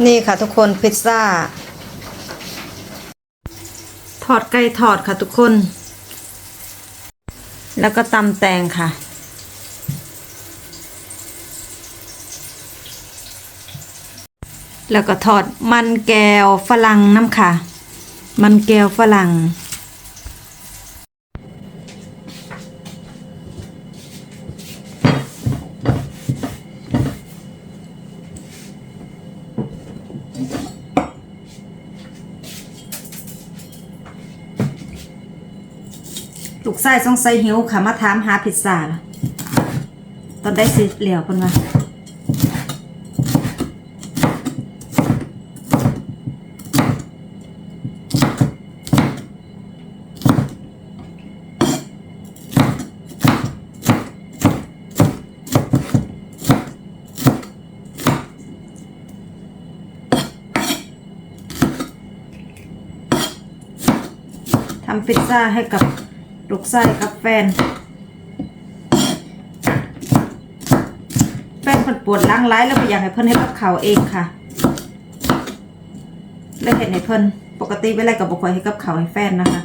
นี่ค่ะทุกคนพิซซ่า ทอดไก่ทอดค่ะทุกคน แล้วก็ตำแตงค่ะ แล้วก็ทอดมันแก้วฝรั่งน้ำค่ะ มันแก้วฝรั่ง กไส้สงสัยหิวค่ะมาถามหาพิซซ่าล่ะตอนได้สิเหลียวเพิ่นว่าทำพิซซ่าให้กับ ลูกไส้กับแฟน แฟนเพิ่นปวดล้างร้แล้วบ่อยากให้เพิ่นให้กับเขาวเองค่ะเลยเห็นให้เพิ่นปกติเวลากับบ่ค่อยให้กับเขาวให้แฟนนะคะ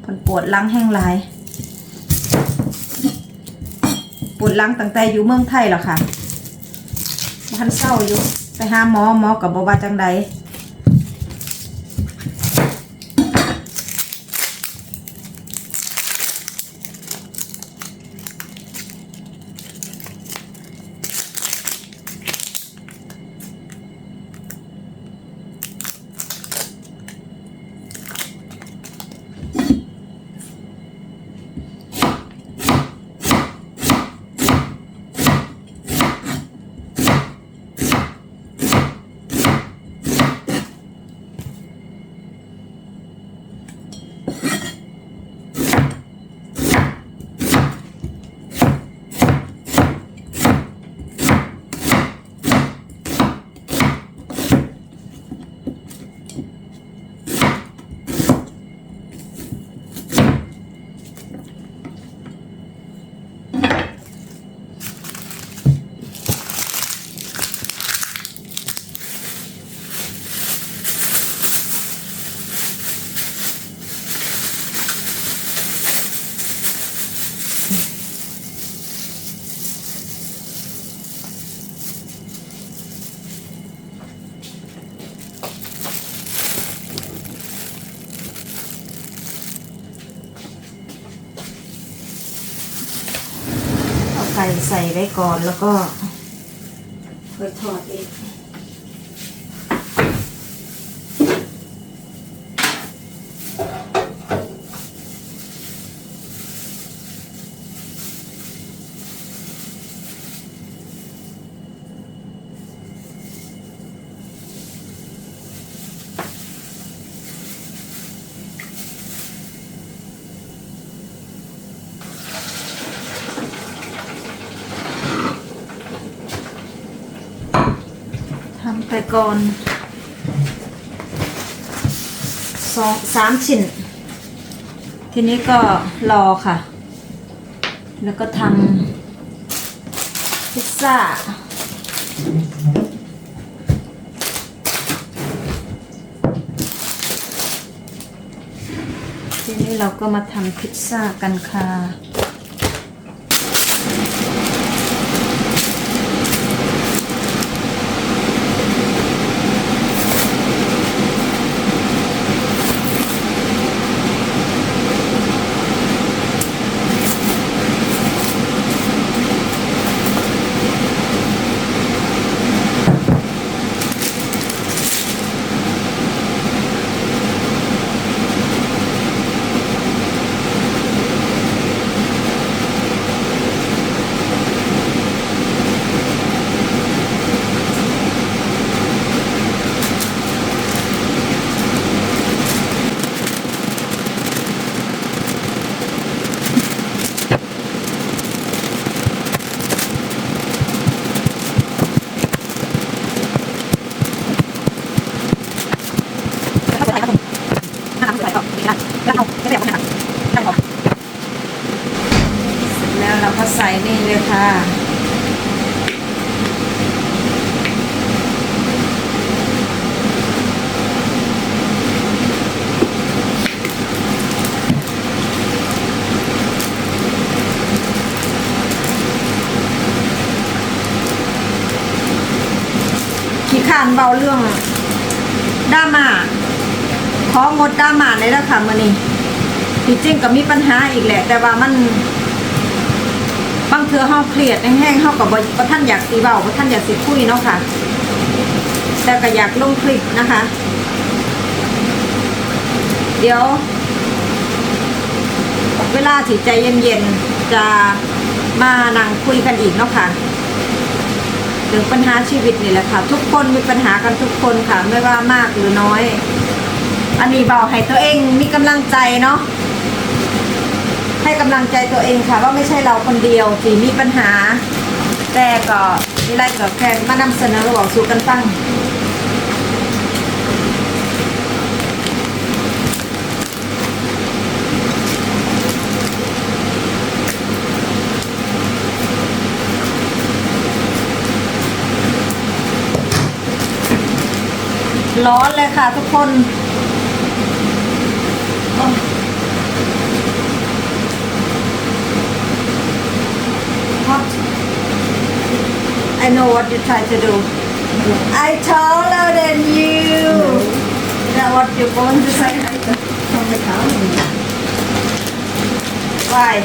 เพิ่นปวดล้างแห้งหลายปวดล้างตั้งแต่อยู่เมืองไทยแล้วค่ะบ่ทันเศร้าอยู่ไปหาหมอหมอก็บ่ว่าจังใด ใส่ไว้ก่อนแล้วก็ค่อยทอดเอง ไปก่อนสองสามชิ้น ทีนี้ก็รอค่ะ แล้วก็ทำพิซซ่าทีนี้เราก็มาทำพิซซ่ากันค่ะ่ะ ขี้ขานเบาเรื่องด้ามาของดด้ามาเลยละค่ะมื่อนี้ที่จริงก็มีปัญหาอีกแหละ แต่ว่ามัน บางเทือเฮาเครียดแห้งๆเฮาก็บ่บ่ท่านอยากสีเบาบ่ท่านอยากสิคุยเนาะค่ะ แต่ก็อยากลงคลิปนะคะ เดี๋ยว เวลาที่ใจเย็นๆจะมานั่งคุยกันอีกเนาะค่ะเรื่องปัญหาชีวิตนี่แหละค่ะ ทุกคนมีปัญหากันทุกคนค่ะ ไม่ว่ามากหรือน้อย อันนี้เบาให้ตัวเองมีกำลังใจเนาะำลังใจตัวเองค่ะ ว่าไม่ใช่เราคนเดียวที่มีปัญหา แต่ก็มีไรก็แค่มานำเสนอระหว่างสู่กันฟังร้อนเลยค่ะทุกคน I know what you try to do. I taller than you. Is that what you going to say why?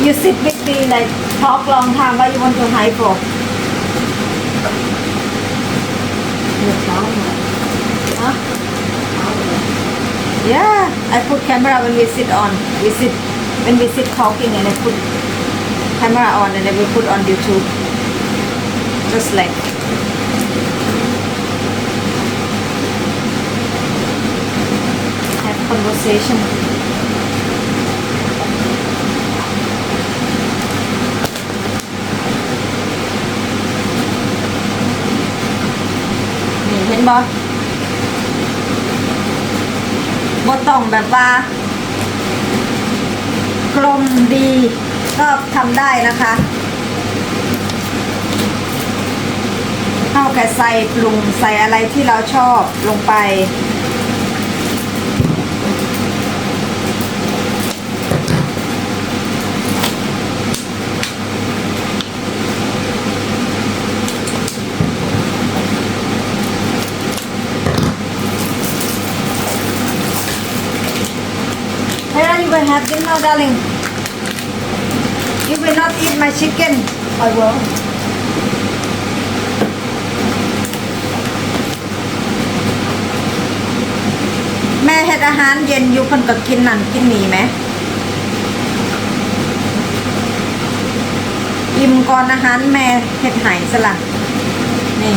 You sit with me like talk long time. Why you want to hide for? Huh? Yeah I put camera when we sit on. We sit when we sit talking and I put camera on and then we put on YouTube just like have conversation นี่เห็นบอบ่ต้องแบบว่ากลมดีก็ทำได้นะคะ เข้าแค่ใส่ปรุงใส่อะไรที่เราชอบลงไป Where you will have dinner, darling? You will not eat my chicken. I will. เฮ็ดอาหารเย็นอยู่เพิ่นก็กินนั่นกินนี่ไหมอิ่มก่อนอาหารแม่เฮ็ดห้ซะละนี่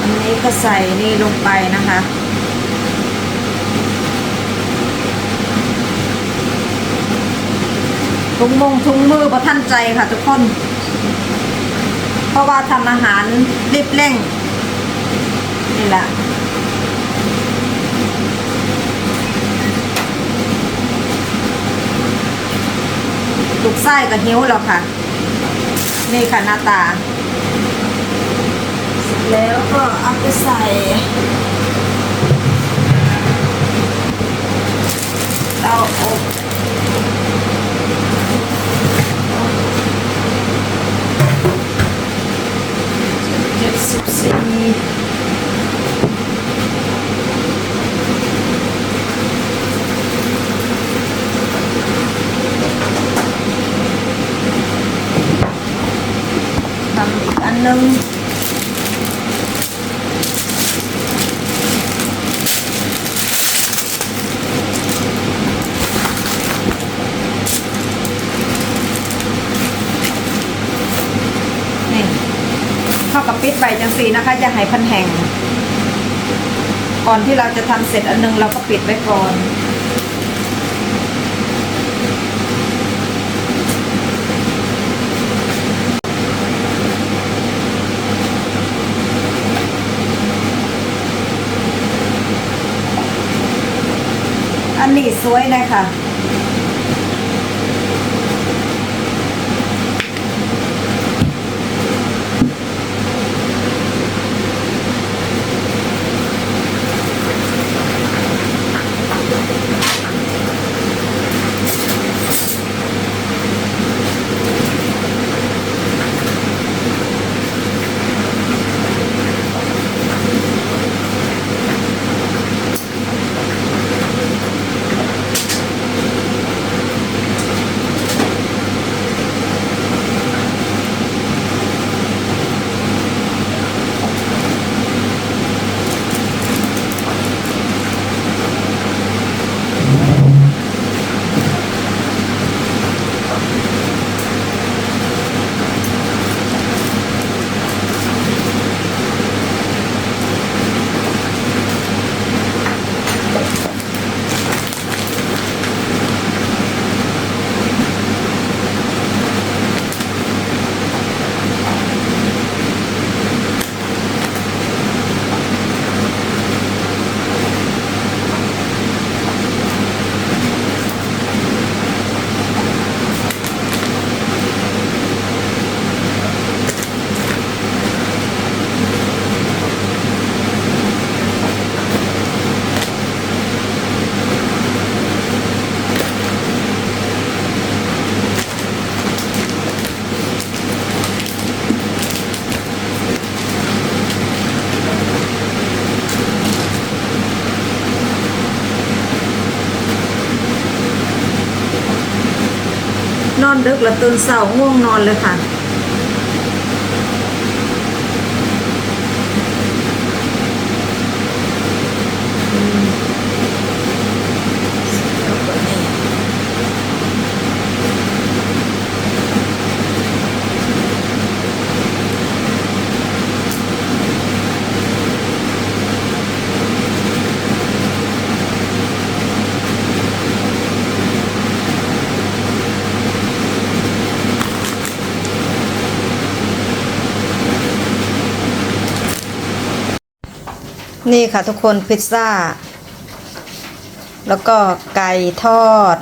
อันนี้ก็ใส่นี่ลงไปนะคะ ถุงมงถุงมือประทันใจค่ะทุกคน เพราะว่าทำอาหารรีบเร่ง นี่แหละลูกไส้กับหิ้วแล้วค่ะ นี่ค่ะหน้าตา แล้วก็เอาไปใส่ เตาอบเจ็ดสิบสี่ทำอีกอั นี่เข้ากับปิดใบจังสีนะคะอย่าให้พันแห้งก่อนที่เราจะทำเสร็จอันนึงเราก็ปิดไว้ก่อน สวยเลยค่ะ อนดึกแล้วตื่นเช้าง่วงนอนเลยค่ะ นี่ค่ะทุกคนพิซซ่า แล้วก็ไก่ทอด